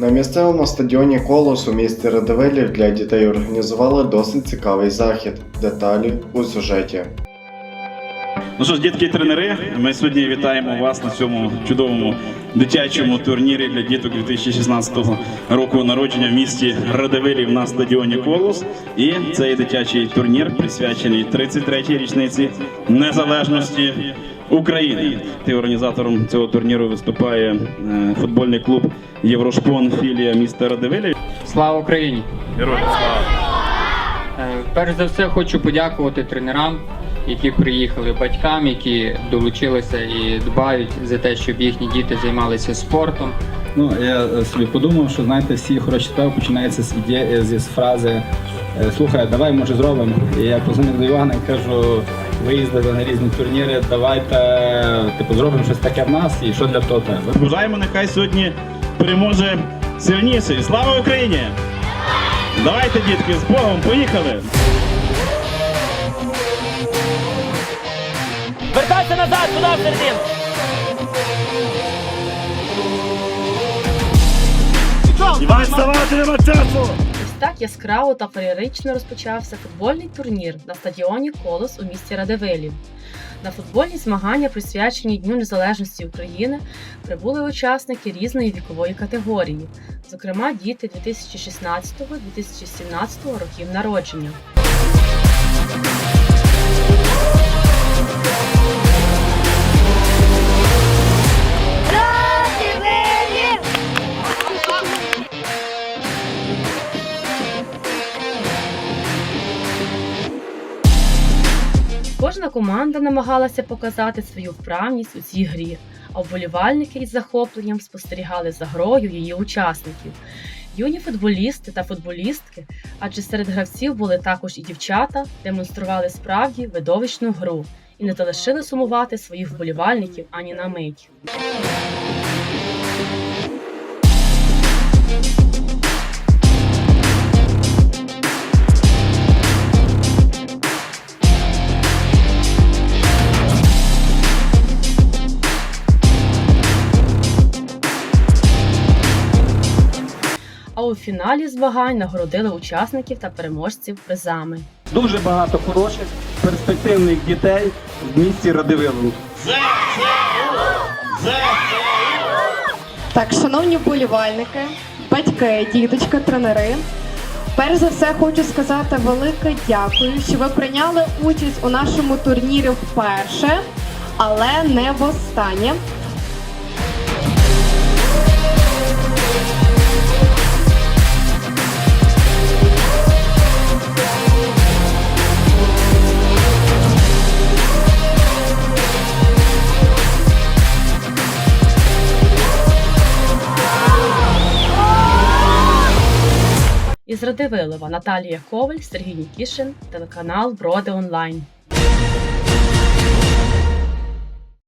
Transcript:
На місцевому стадіоні Колос у місті Радивилів для дітей організували досить цікавий захід. Деталі у сюжеті. Ну що ж, дітки тренери, ми сьогодні вітаємо вас на цьому чудовому дитячому турнірі для діток 2016 року народження в місті Радивилів на стадіоні Колос. І цей дитячий турнір присвячений 33-й річниці незалежності України. Ти організатором цього турніру виступає е, футбольний клуб Єврошпон філія міста Радивилів. Слава Україні! Героям слава! Е, Перш за все хочу подякувати тренерам, які приїхали, батькам, які долучилися і дбають за те, щоб їхні діти займалися спортом. Ну, я е, собі подумав, що знаєте, всі хороші справи починаються з ідеї, з фрази Слухай, давай може зробимо. І я позвонив до Івана і кажу, ви їздили на різні турніри, давайте типу зробимо щось таке в нас і що для того треба. Бажаємо, нехай сьогодні переможе сильніший. Слава Україні! Давайте, дітки, з Богом, поїхали! Вертайся назад, туди в середину. Іван, вставати нема часу! Так яскраво та феєрично розпочався футбольний турнір на стадіоні Колос у місті Радивилів. На футбольні змагання, присвячені Дню Незалежності України, прибули учасники різної вікової категорії, зокрема діти 2016-2017 років народження. Кожна команда намагалася показати свою вправність у цій грі, а вболівальники із захопленням спостерігали за грою її учасників. Юні футболісти та футболістки, адже серед гравців були також і дівчата, демонстрували справді видовищну гру і не залишили сумувати своїх вболівальників ані на мить. У фіналі змагань нагородили учасників та переможців призами. дуже багато хороших перспективних дітей в місті Радивилову. Так, шановні вболівальники, батьки, діточки, тренери. Перш за все хочу сказати велике дякую, що ви прийняли участь у нашому турнірі вперше, але не востаннє. Із Радивилова Наталія Коваль, Сергій Нікішин, телеканал Броди Онлайн.